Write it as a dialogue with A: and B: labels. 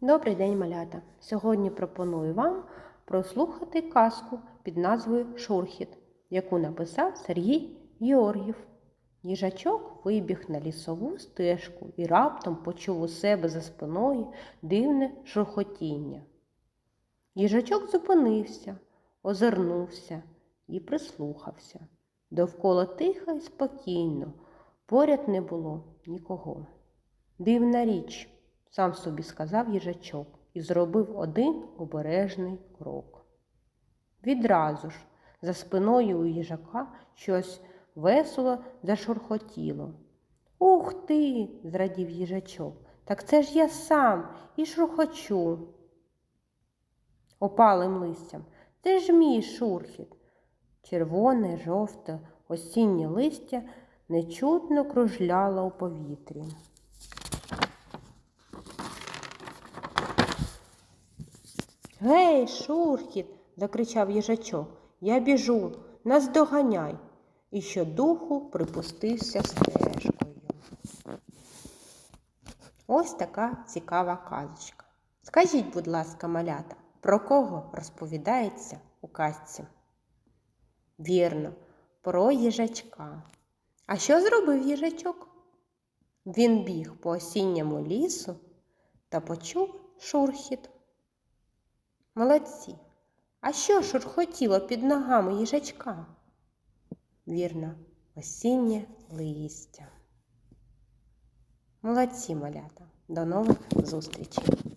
A: Добрий день, малята! Сьогодні пропоную вам прослухати казку під назвою Шурхіт, яку написав Сергій Георгів. Їжачок вибіг на лісову стежку і раптом почув у себе за спиною дивне шурхотіння. Їжачок зупинився, озирнувся і прислухався. Довкола тихо і спокійно, поряд не було нікого. Дивна річ, сам собі сказав їжачок і зробив один обережний крок. Відразу ж за спиною у їжака щось весело зашурхотіло. Ух ти! зрадів їжачок. Так це ж я сам і шурхочу. Опалим листям. Це ж мій шурхіт. Червоне, жовте, осіннє листя нечутно кружляло у повітрі. Гей, шурхіт, закричав їжачок. Я біжу, наздоганяй. І щодуху припустився стежкою. Ось така цікава казочка. Скажіть, будь ласка, малята, про кого розповідається у казці? Вірно, про їжачка. А що зробив їжачок? Він біг по осінньому лісу та почув шурхіт. Молодці. А що шурхотіло під ногами їжачка? Вірно, осіннє листя. Молодці, малята. До нових зустрічей!